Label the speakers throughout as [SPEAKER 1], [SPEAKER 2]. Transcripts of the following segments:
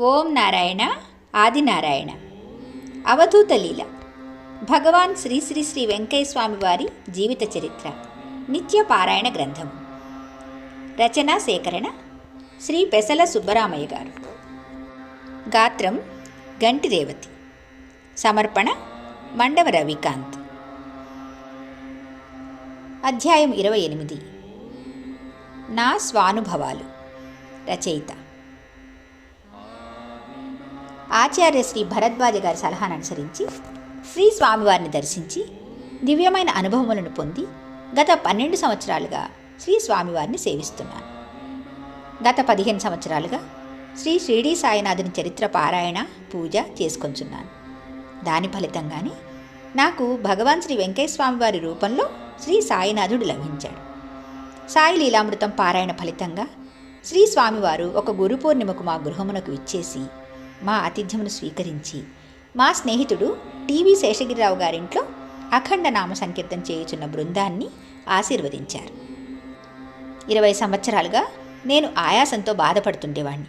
[SPEAKER 1] ఓం నారాయణ ఆదినారాయణ అవధూత లీల. భగవాన్ శ్రీ శ్రీ శ్రీ వెంకయ్యస్వామి వారి జీవిత చరిత్ర. నిత్య పారాయణ గ్రంథం రచన సేకరణ శ్రీ పెసల సుబ్బరామయ్య గారు. గాత్రం గంటి రేవతి. సమర్పణ మండవ రవికాంత్. అధ్యాయం ఇరవై ఎనిమిది. నా స్వానుభవాలు. రచయిత ఆచార్య శ్రీ భరద్వాజ గారి సలహాను అనుసరించి శ్రీ స్వామివారిని దర్శించి దివ్యమైన అనుభవములను పొంది గత పన్నెండు సంవత్సరాలుగా శ్రీ స్వామివారిని సేవిస్తున్నాను. గత పదిహేను సంవత్సరాలుగా శ్రీ షిరిడి సాయినాథుని చరిత్ర పారాయణ పూజ చేసుకొంచున్నాను. దాని ఫలితంగానే నాకు భగవాన్ శ్రీ వెంకయ్య స్వామివారి రూపంలో శ్రీ సాయినాథుడు లభించాడు. సాయి లీలామృతం పారాయణ ఫలితంగా శ్రీ స్వామివారు ఒక గురు పూర్ణిమకు మా గృహమునకు ఇచ్చేసి మా ఆతిథ్యమును స్వీకరించి మా స్నేహితుడు టీవీ శేషగిరిరావు గారింట్లో అఖండ నామ సంకీర్తన చేయుచున్న బృందాన్ని ఆశీర్వదించారు. ఇరవై సంవత్సరాలుగా నేను ఆయాసంతో బాధపడుతుండేవాణ్ణి.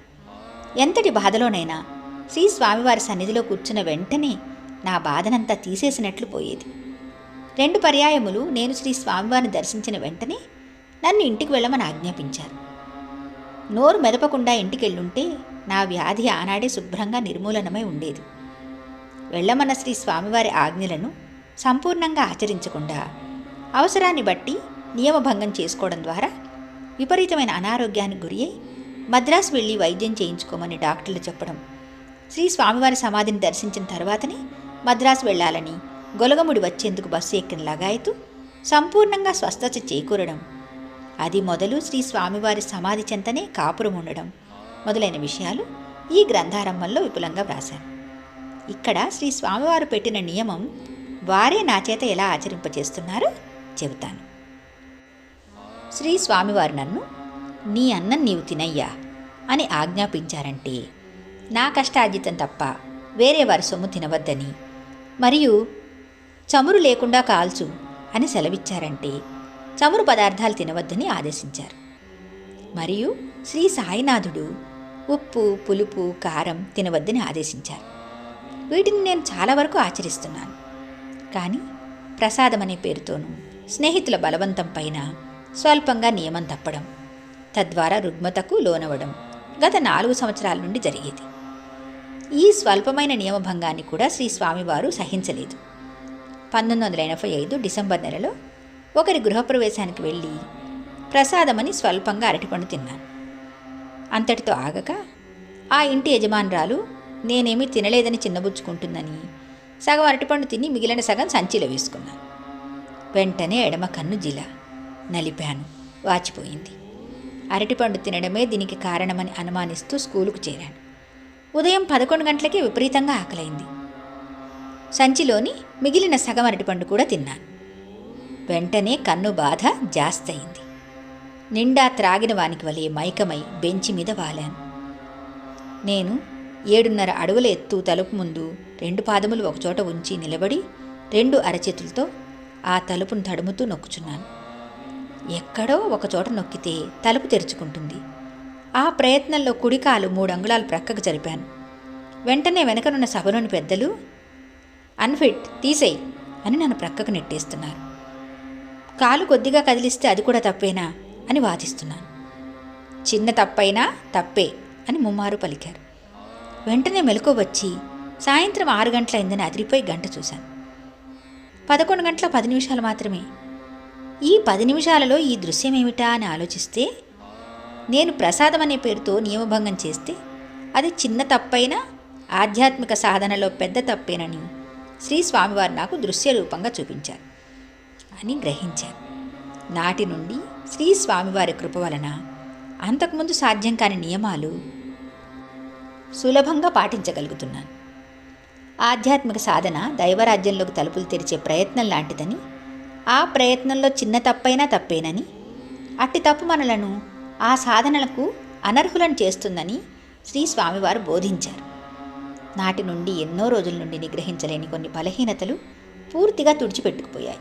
[SPEAKER 1] ఎంతటి బాధలోనైనా శ్రీ స్వామివారి సన్నిధిలో కూర్చున్న వెంటనే నా బాధనంతా తీసేసినట్లు పోయేది. రెండు పర్యాయములు నేను శ్రీ స్వామివారిని దర్శించిన వెంటనే నన్ను ఇంటికి వెళ్ళమని ఆజ్ఞాపించారు. నోరు మెదపకుండా ఇంటికెళ్ళుంటే నా వ్యాధి ఆనాడే శుభ్రంగా నిర్మూలనమై ఉండేది. వెళ్ళమన్న శ్రీ స్వామివారి ఆజ్ఞలను సంపూర్ణంగా ఆచరించకుండా అవసరాన్ని బట్టి నియమభంగం చేసుకోవడం ద్వారా విపరీతమైన అనారోగ్యానికి గురి అయి మద్రాసు వెళ్ళి వైద్యం చేయించుకోమని డాక్టర్లు చెప్పడం శ్రీ స్వామివారి సమాధిని దర్శించిన తర్వాతనే మద్రాసు వెళ్ళాలని గొలగముడి వచ్చేందుకు బస్సు ఎక్కిన లగాయతూ సంపూర్ణంగా స్వస్థత చేకూరడం అది మొదలు శ్రీ స్వామివారి సమాధి చెంతనే కాపురం ఉండడం. మొదలైన విషయాలు ఈ గ్రంథారంభంలో విపులంగా వ్రాశాను. ఇక్కడ శ్రీ స్వామివారు పెట్టిన నియమం వారే నా చేత ఎలా ఆచరింపజేస్తున్నారో చెబుతాను. శ్రీ స్వామివారు నన్ను నీ అన్నం నీవు తినయ్యా అని ఆజ్ఞాపించారంటే నా కష్టార్జితం తప్ప వేరే వారి సొమ్ము తినవద్దని మరియు చమురు లేకుండా కాల్చు అని సెలవిచ్చారంటే చమురు పదార్థాలు తినవద్దని ఆదేశించారు. మరియు శ్రీ సాయినాథుడు ఉప్పు పులుపు కారం తినవద్దని ఆదేశించారు. వీటిని నేను చాలా వరకు ఆచరిస్తున్నాను. కానీ ప్రసాదం అనే పేరుతోనూ స్నేహితుల బలవంతం పైన స్వల్పంగా నియమం తప్పడం తద్వారా రుగ్మతకు లోనవడం గత నాలుగు సంవత్సరాల నుండి జరిగేది. ఈ స్వల్పమైన నియమభంగాన్ని కూడా శ్రీ స్వామివారు సహించలేదు. పంతొమ్మిది వందల ఎనభై ఐదు డిసెంబర్ నెలలో ఒకరి గృహప్రవేశానికి వెళ్ళి ప్రసాదమని స్వల్పంగా అరటిపండు తిన్నాను. అంతటితో ఆగక ఆ ఇంటి యజమానురాలు నేనేమీ తినలేదని చిన్నబుచ్చుకుంటుందని సగం అరటిపండు తిని మిగిలిన సగం సంచిలో వేసుకున్నాను వెంటనే ఎడమ కన్ను జిల నలిపాను. వాచిపోయింది. అరటిపండు తినడమే దీనికి కారణమని అనుమానిస్తూ స్కూలుకు చేరాను. ఉదయం పదకొండు గంటలకే విపరీతంగా ఆకలైంది. సంచిలోని మిగిలిన సగం అరటిపండు కూడా తిన్నాను. వెంటనే కన్ను బాధ జాస్తయింది. నిండా త్రాగిన వానికి వలె మైకమై బెంచి మీద వాలాను. నేను ఏడున్నర అడుగుల ఎత్తు తలుపు ముందు రెండు పాదములు ఒకచోట ఉంచి నిలబడి రెండు అరచేతులతో ఆ తలుపును తడుముతూ నొక్కుచున్నాను. ఎక్కడో ఒకచోట నొక్కితే తలుపు తెరుచుకుంటుంది. ఆ ప్రయత్నంలో కుడికాలు మూడు అంగుళాలు ప్రక్కకు జరిపాను. వెంటనే వెనకనున్న సభలోని పెద్దలు అన్ఫిట్ తీసేయి అని నన్ను ప్రక్కకు నెట్టేస్తున్నారు. కాలు కొద్దిగా కదిలిస్తే అది కూడా తప్పేనా? అని వాదిస్తున్నాను. చిన్న తప్పైనా తప్పే అని ముమ్మారు పలికారు. వెంటనే మెలకు వచ్చి సాయంత్రం ఆరు గంటలైందని అదిరిపోయి గంట చూశాను. పదకొండు గంటల పది నిమిషాలు మాత్రమే. ఈ పది నిమిషాలలో ఈ దృశ్యం ఏమిటా అని ఆలోచిస్తే నేను ప్రసాదం అనే పేరుతో నియమభంగం చేస్తే అది చిన్న తప్పైనా ఆధ్యాత్మిక సాధనలో పెద్ద తప్పేనని శ్రీ స్వామివారు నాకు దృశ్య రూపంగా చూపించారు. అని గ్రహించాను నాటి నుండి శ్రీ స్వామివారి కృప వలన అంతకుముందు సాధ్యం కాని నియమాలు సులభంగా పాటించగలుగుతున్నాను. ఆధ్యాత్మిక సాధన దైవరాజ్యంలోకి తలుపులు తెరిచే ప్రయత్నం లాంటిదని ఆ ప్రయత్నంలో చిన్న తప్పైనా తప్పేనని అట్టి తప్పు మనలను ఆ సాధనలకు అనర్హులను చేస్తుందని శ్రీ స్వామివారు బోధించారు. నాటి నుండి ఎన్నో రోజుల నుండి నిగ్రహించలేని కొన్ని బలహీనతలు పూర్తిగా తుడిచిపెట్టుకుపోయాయి.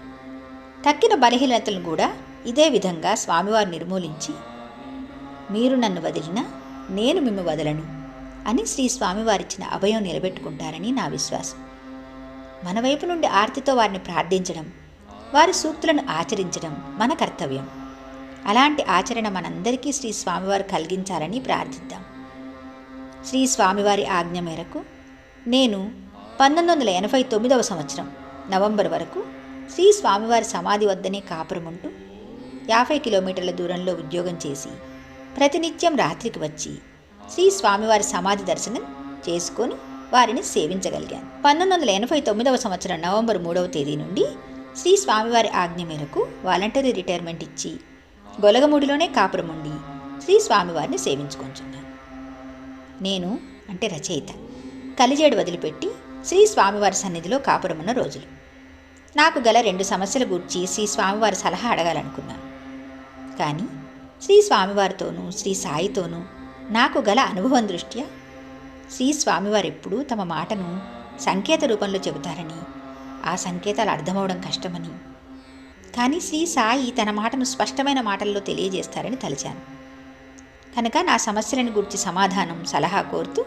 [SPEAKER 1] తక్కిన బలహీనతలను కూడా ఇదే విధంగా స్వామివారు నిర్మూలించి మీరు నన్ను వదిలినా నేను మిమ్మ వదలను అని శ్రీ స్వామివారిచ్చిన అభయం నిలబెట్టుకుంటారని నా విశ్వాసం. మన వైపు నుండి ఆర్తితో వారిని ప్రార్థించడం వారి సూక్తులను ఆచరించడం మన కర్తవ్యం. అలాంటి ఆచరణ మనందరికీ శ్రీ స్వామివారు కలిగించాలని ప్రార్థిద్దాం. శ్రీ స్వామివారి ఆజ్ఞ మేరకు నేను పంతొమ్మిది వందల ఎనభై తొమ్మిదవ సంవత్సరం నవంబర్ వరకు శ్రీ స్వామివారి సమాధి వద్దనే కాపురముంటూ యాభై కిలోమీటర్ల దూరంలో ఉద్యోగం చేసి ప్రతినిత్యం రాత్రికి వచ్చి శ్రీ స్వామివారి సమాధి దర్శనం చేసుకొని వారిని సేవించగలిగాను. పంతొమ్మిది వందల ఎనభై తొమ్మిదవ సంవత్సరం నవంబర్ మూడవ తేదీ నుండి శ్రీ స్వామివారి ఆజ్ఞ మేరకు వాలంటరీ రిటైర్మెంట్ ఇచ్చి గొలగముడిలోనే కాపురం ఉండి శ్రీ స్వామివారిని సేవించుకుంటున్నాను నేను అంటే రచయిత. కలిజేడు వదిలిపెట్టి శ్రీ స్వామివారి సన్నిధిలో కాపురమున్న రోజులు. నాకు గల రెండు సమస్యల గూర్చి శ్రీ స్వామివారి సలహా అడగాలనుకున్నాను కానీ శ్రీ స్వామివారితోనూ శ్రీ సాయితోనూ నాకు గల అనుభవం దృష్ట్యా శ్రీ స్వామివారు ఎప్పుడూ తమ మాటను సంకేత రూపంలో చెబుతారని ఆ సంకేతాలు అర్థమవడం కష్టమని కానీ శ్రీ సాయి తన మాటను స్పష్టమైన మాటల్లో తెలియజేస్తారని తలిచాను. కనుక నా సమస్యలను గురించి సమాధానం సలహా కోరుతూ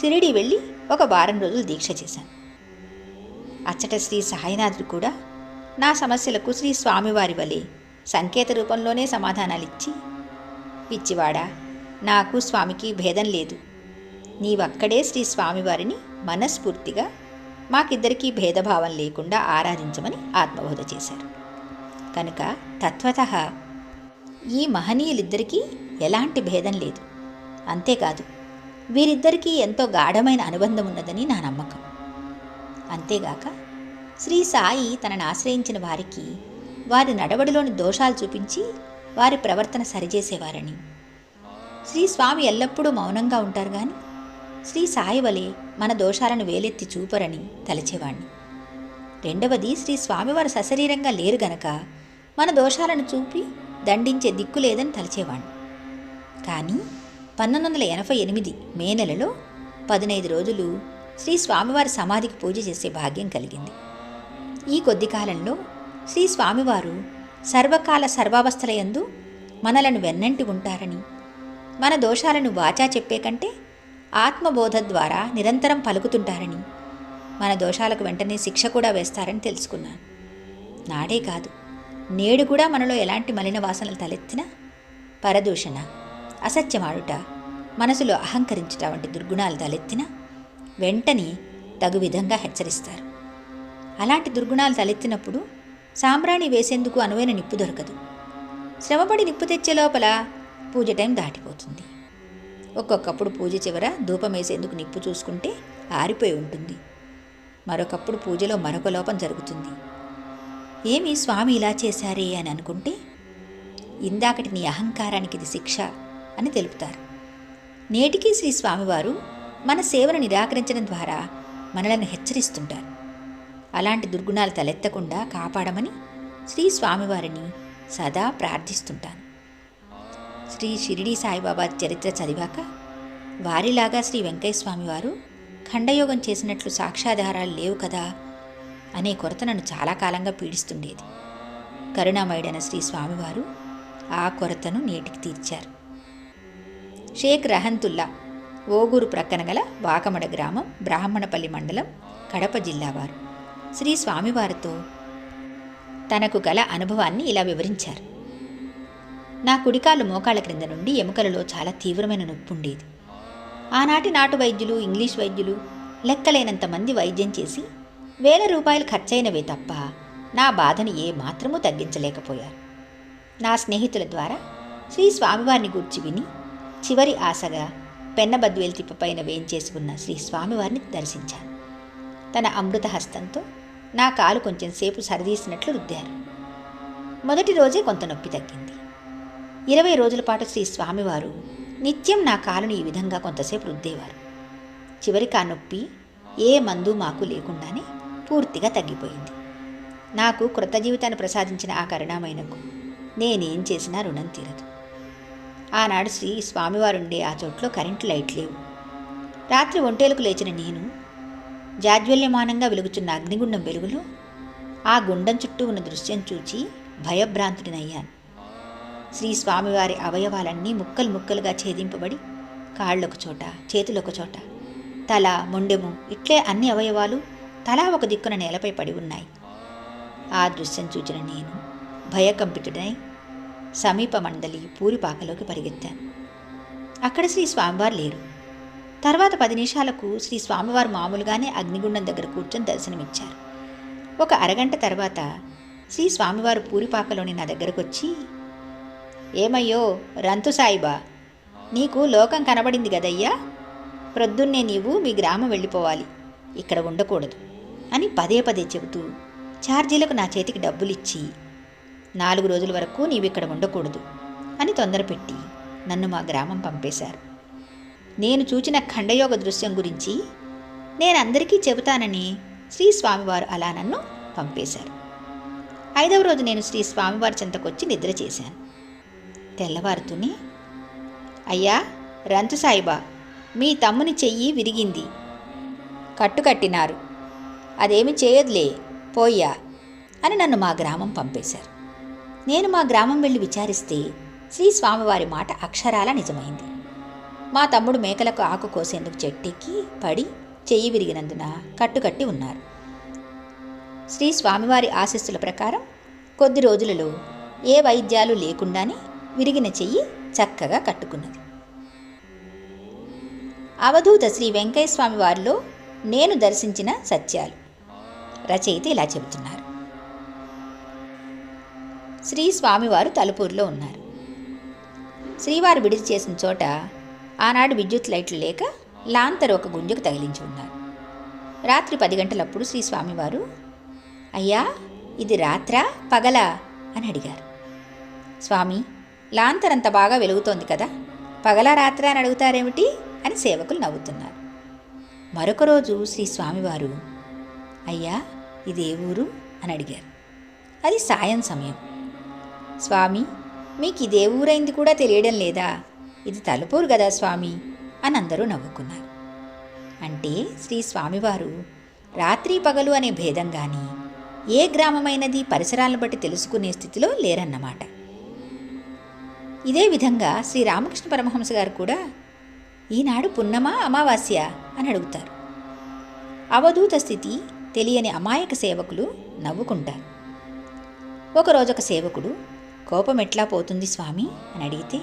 [SPEAKER 1] షిరిడి వెళ్ళి ఒక వారం రోజులు దీక్ష చేశాను. అచ్చట శ్రీ సాయినాథుడు కూడా నా సమస్యలకు శ్రీ స్వామివారి వలె సంకేత రూపంలోనే సమాధానాలిచ్చి పిచ్చివాడా నాకు స్వామికి భేదం లేదు. నీవక్కడే శ్రీ స్వామివారిని మనస్ఫూర్తిగా మాకిద్దరికీ భేదభావం లేకుండా ఆరాధించమని ఆత్మబోధ చేశారు. కనుక తత్వత ఈ మహనీయులిద్దరికీ ఎలాంటి భేదం లేదు. అంతేకాదు వీరిద్దరికీ ఎంతో గాఢమైన అనుబంధం ఉన్నదని నా నమ్మకం. అంతేగాక శ్రీ సాయి తనను ఆశ్రయించిన వారికి వారి నడవడిలోని దోషాలు చూపించి వారి ప్రవర్తన సరిచేసేవారని. శ్రీ స్వామి ఎల్లప్పుడూ మౌనంగా ఉంటారు కానీ శ్రీ సాయి వలె మన దోషాలను వేలెత్తి చూపరని తలచేవాణ్ణి. రెండవది శ్రీ స్వామివారు సశరీరంగా లేరు గనక మన దోషాలను చూపి దండించే దిక్కు లేదని తలచేవాణ్ణి. కానీ పంతొమ్మిది వందల ఎనభై ఎనిమిది మే నెలలో పదినైదు రోజులు శ్రీ స్వామివారి సమాధికి పూజ చేసే భాగ్యం కలిగింది. ఈ కొద్ది కాలంలో శ్రీ స్వామివారు సర్వకాల సర్వావస్థలయందు మనలను వెన్నంటి ఉంటారని మన దోషాలను వాచా చెప్పే కంటే ఆత్మబోధ ద్వారా నిరంతరం పలుకుతుంటారని మన దోషాలకు వెంటనే శిక్ష కూడా వేస్తారని తెలుసుకున్నాను. నాడే కాదు నేడు కూడా మనలో ఎలాంటి మలిన వాసనలు తలెత్తినా పరదూషణ అసత్యమాడుట మనసులో అహంకరించుట వంటి దుర్గుణాలు తలెత్తినా వెంటనే తగు విధంగా హెచ్చరిస్తారు. అలాంటి దుర్గుణాలు తలెత్తినప్పుడు సాంబ్రాణి వేసేందుకు అనువైన నిప్పు దొరకదు. శ్రమపడి నిప్పు తెచ్చే లోపల పూజ టైం దాటిపోతుంది. ఒక్కొక్కప్పుడు పూజ చివర ధూపం వేసేందుకు నిప్పు చూసుకుంటే ఆరిపోయి ఉంటుంది. మరొకప్పుడు పూజలో మరొక లోపం జరుగుతుంది. ఏమి స్వామి ఇలా చేశారే అని అనుకుంటే ఇందాకటి నీ అహంకారానికి ఇది శిక్ష అని తెలుపుతారు. నేటికి శ్రీ స్వామివారు మన సేవను నిరాకరించడం ద్వారా మనలను హెచ్చరిస్తుంటారు. అలాంటి దుర్గుణాలు తలెత్తకుండా కాపాడమని శ్రీ స్వామివారిని సదా ప్రార్థిస్తుంటాను. శ్రీ షిరిడి సాయిబాబా చరిత్ర చదివాక వారిలాగా శ్రీ వెంకయ్య స్వామివారు ఖండయోగం చేసినట్లు సాక్ష్యాధారాలు లేవు కదా అనే కొరత నన్ను చాలా కాలంగా పీడిస్తుండేది. కరుణామయుడైన శ్రీ స్వామివారు ఆ కొరతను నేటికి తీర్చారు. షేక్ రహంతుల్లా ఓగూరు ప్రక్కన గల వాకమడ గ్రామం బ్రాహ్మణపల్లి మండలం కడప జిల్లావారు శ్రీ స్వామివారితో తనకు గల అనుభవాన్ని ఇలా వివరించారు. నా కుడికాలు మోకాళ్ళ క్రింద నుండి ఎముకలలో చాలా తీవ్రమైన నొప్పి ఉండేది. ఆనాటి నాటు వైద్యులు ఇంగ్లీష్ వైద్యులు లెక్కలేనంత మంది వైద్యం చేసి వేల రూపాయలు ఖర్చయినవే తప్ప నా బాధను ఏ మాత్రమూ తగ్గించలేకపోయారు. నా స్నేహితుల ద్వారా శ్రీ స్వామివారిని గూర్చి విని చివరి ఆశగా పెన్నబద్వేలు తిప్పపైన వేయించేసి ఉన్న శ్రీ స్వామివారిని దర్శించాను. తన అమృత హస్తంతో నా కాలు కొంచెం సేపు సరిదీసినట్లు రుద్దారు. మొదటి రోజే కొంత నొప్పి తగ్గింది. ఇరవై రోజుల పాటు శ్రీ స్వామివారు నిత్యం నా కాలుని ఈ విధంగా కొంతసేపు రుద్దేవారు. చివరికి ఆ నొప్పి ఏ మందు మాకు లేకుండానే పూర్తిగా తగ్గిపోయింది. నాకు కృత జీవితాన్ని ప్రసాదించిన ఆ కరుణామైనకు నేనేం చేసినా రుణం తీరదు. ఆనాడు శ్రీ స్వామివారుండే ఆ చోట్లో కరెంటు లైట్ లేవు. రాత్రి ఒంటేలకు లేచిన నేను జాజ్వల్యమానంగా వెలుగుచున్న అగ్నిగుండం వెలుగులో ఆ గుండం చుట్టూ ఉన్న దృశ్యం చూచి భయభ్రాంతుడినయ్యాను. శ్రీ స్వామివారి అవయవాలన్నీ ముక్కలు ముక్కలుగా ఛేదింపబడి కాళ్ళొక చోట చేతులొక చోట తల మొండెము ఇట్లే అన్ని అవయవాలు తలా ఒక దిక్కున నేలపై పడి ఉన్నాయి. ఆ దృశ్యం చూచిన నేను భయకంపితుడై సమీప మండలి పూరిపాకలోకి పరిగెత్తాను. అక్కడ శ్రీ స్వామివారు లేరు. తర్వాత పది నిమిషాలకు శ్రీ స్వామివారు మామూలుగానే అగ్నిగుండం దగ్గర కూర్చొని దర్శనమిచ్చారు. ఒక అరగంట తర్వాత శ్రీ స్వామివారు పూరిపాకలోని నా దగ్గరకు వచ్చి ఏమయ్యో రంతు సాయిబా నీకు లోకం కనబడింది కదయ్యా? ప్రొద్దున్నే నీవు మీ గ్రామం వెళ్ళిపోవాలి. ఇక్కడ ఉండకూడదు అని పదే పదే చెబుతూ ఛార్జీలకు నా చేతికి డబ్బులిచ్చి నాలుగు రోజుల వరకు నీవు ఇక్కడ ఉండకూడదు అని తొందరపెట్టి నన్ను మా గ్రామం పంపేశారు. నేను చూచిన ఖండయోగ దృశ్యం గురించి నేను అందరికీ చెబుతానని శ్రీ స్వామివారు అలా నన్ను పంపేశారు. ఐదవ రోజు నేను శ్రీ స్వామివారి చెంతకొచ్చి నిద్ర చేశాను. తెల్లవారుతూనే అయ్యా రంతు సాయిబా మీ తమ్ముని చెయ్యి విరిగింది. కట్టు కట్టినారు. అదేమి చేయదులే పోయ్యా అని నన్ను మా గ్రామం పంపేశారు. నేను మా గ్రామం వెళ్ళి విచారిస్తే శ్రీ స్వామివారి మాట అక్షరాల నిజమైంది. మా తమ్ముడు మేకలకు ఆకు కోసేందుకు చెట్టెక్కి పడి చెయ్యి విరిగినందున కట్టుకట్టి ఉన్నారు. శ్రీ స్వామివారి ఆశీస్సుల ప్రకారం కొద్ది రోజులలో ఏ వైద్యాలు లేకుండానే విరిగిన చెయ్యి చక్కగా కట్టుకున్నది. అవధూత శ్రీ వెంకయ్య స్వామి వారిలో నేను దర్శించిన సత్యాలు. రచయిత ఇలా చెబుతున్నారు. శ్రీ స్వామివారు తలుపూరులో ఉన్నారు. శ్రీవారు విడిచి చేసిన చోట ఆనాడు విద్యుత్ లైట్లు లేక లాంతరు ఒక గుంజకు తగిలించి ఉన్నారు. రాత్రి పది గంటలప్పుడు శ్రీ స్వామివారు అయ్యా ఇది రాత్రా? పగలా? అని అడిగారు. స్వామి లాంతరంత బాగా వెలుగుతోంది కదా పగలా రాత్రా? అని అడుగుతారేమిటి? అని సేవకులు నవ్వుతున్నారు. మరొక రోజు శ్రీ స్వామివారు అయ్యా ఇదే ఊరు? అని అడిగారు. అది సాయం సమయం. స్వామి మీకు ఇదే ఊరైంది కూడా తెలియడం లేదా? ఇది తలుపూరు కదా స్వామి అని అందరూ నవ్వుకున్నారు. అంటే శ్రీ స్వామివారు రాత్రి పగలు అనే భేదం కానీ ఏ గ్రామమైనది పరిసరాలను బట్టి తెలుసుకునే స్థితిలో లేరన్నమాట. ఇదే విధంగా శ్రీ రామకృష్ణ పరమహంస గారు కూడా ఈనాడు పున్నమా అమావాస్య? అని అడుగుతారు. అవధూత స్థితి తెలియని అమాయక సేవకులు నవ్వుకుంటారు. ఒకరోజు ఒక సేవకుడు కోపం ఎట్లా పోతుంది స్వామి? అని అడిగితే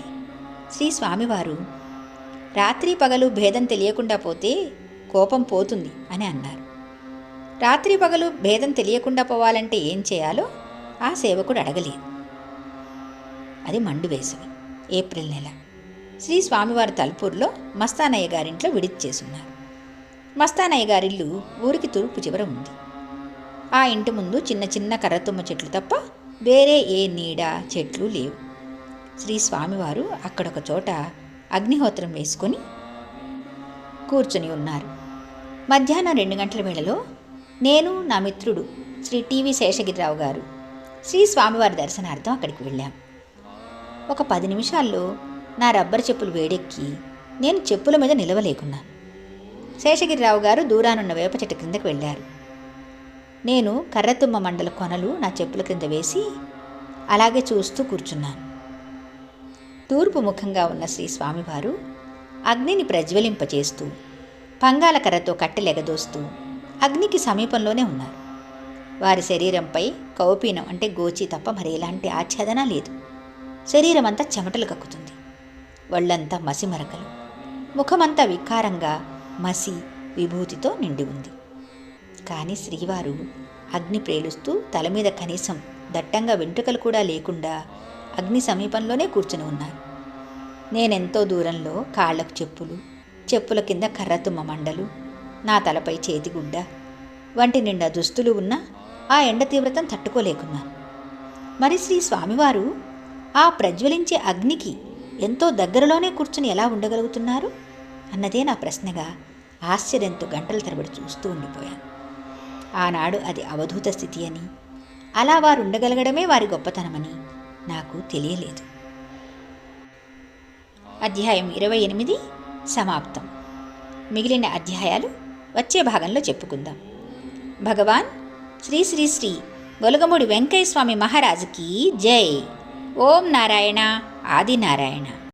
[SPEAKER 1] శ్రీ స్వామివారు రాత్రి పగలు భేదం తెలియకుండా పోతే కోపం పోతుంది అని అన్నారు. రాత్రి పగలు భేదం తెలియకుండా పోవాలంటే ఏం చేయాలో ఆ సేవకుడు అడగలేదు. అది మండు వేసవి ఏప్రిల్ నెల. శ్రీ స్వామివారి తలుపూర్లో మస్తానయ్య గారింట్లో విడిచి చేసున్నారు. మస్తానయ్య గారిల్లు ఊరికి తూర్పు చివర ఉంది. ఆ ఇంటి ముందు చిన్న చిన్న కర్రతుమ్మ చెట్లు తప్ప వేరే ఏ నీడ చెట్లు లేవు. శ్రీ స్వామివారు అక్కడొక చోట అగ్నిహోత్రం వేసుకొని కూర్చుని ఉన్నారు. మధ్యాహ్నం రెండు గంటల వేళలో నేను నా మిత్రుడు శ్రీ టీవీ శేషగిరిరావు గారు శ్రీ స్వామివారి దర్శనార్థం అక్కడికి వెళ్ళాం. ఒక పది నిమిషాల్లో నా రబ్బర్ చెప్పులు వేడెక్కి నేను చెప్పుల మీద నిలవలేకున్నాను. శేషగిరిరావు గారు దూరానున్న వేప చెట్టు క్రిందకు వెళ్ళారు. నేను కర్రతుమ్మ మండల కొనలు నా చెప్పుల కింద వేసి అలాగే చూస్తూ కూర్చున్నాను. తూర్పు ముఖంగా ఉన్న శ్రీ స్వామివారు అగ్నిని ప్రజ్వలింపచేస్తూ పంగాల కర్రతో కట్టెలెగదోస్తూ అగ్నికి సమీపంలోనే ఉన్నారు. వారి శరీరంపై కౌపీనం అంటే గోచి తప్ప మరి ఎలాంటి ఆచ్ఛాదన లేదు. శరీరం అంతా చెమటలు కక్కుతుంది. ఒళ్ళంతా మసి మరకలు ముఖమంతా వికారంగా మసి విభూతితో నిండి ఉంది. కానీ శ్రీవారు అగ్ని ప్రేలుస్తూ తల మీద కనీసం దట్టంగా వెంట్రుకలు కూడా లేకుండా అగ్ని సమీపంలోనే కూర్చుని ఉన్నారు. నేనెంతో దూరంలో కాళ్ళకు చెప్పులు చెప్పుల కింద కర్రతుమ్మ మండలు నా తలపై చేతిగుడ్డ వంటి నిండా దుస్తులు ఉన్న ఆ ఎండ తీవ్రతను తట్టుకోలేకున్నాను. మరి శ్రీ స్వామివారు ఆ ప్రజ్వలించే అగ్నికి ఎంతో దగ్గరలోనే కూర్చుని ఎలా ఉండగలుగుతున్నారు? అన్నదే నా ప్రశ్నగా ఆశ్చర్యంతో గంటల తరబడి చూస్తూ ఉండిపోయాను. ఆనాడు అది అవధూత స్థితి అని. అలా వారు ఉండగలగడమే వారి గొప్పతనమని నాకు తెలియలేదు. అధ్యాయం ఇరవై ఎనిమిది సమాప్తం. మిగిలిన అధ్యాయాలు వచ్చే భాగంలో చెప్పుకుందాం. భగవాన్ శ్రీ శ్రీ శ్రీ గొలగముడి వెంకయ్య స్వామి మహారాజుకి జై. ఓం నారాయణ ఆది నారాయణ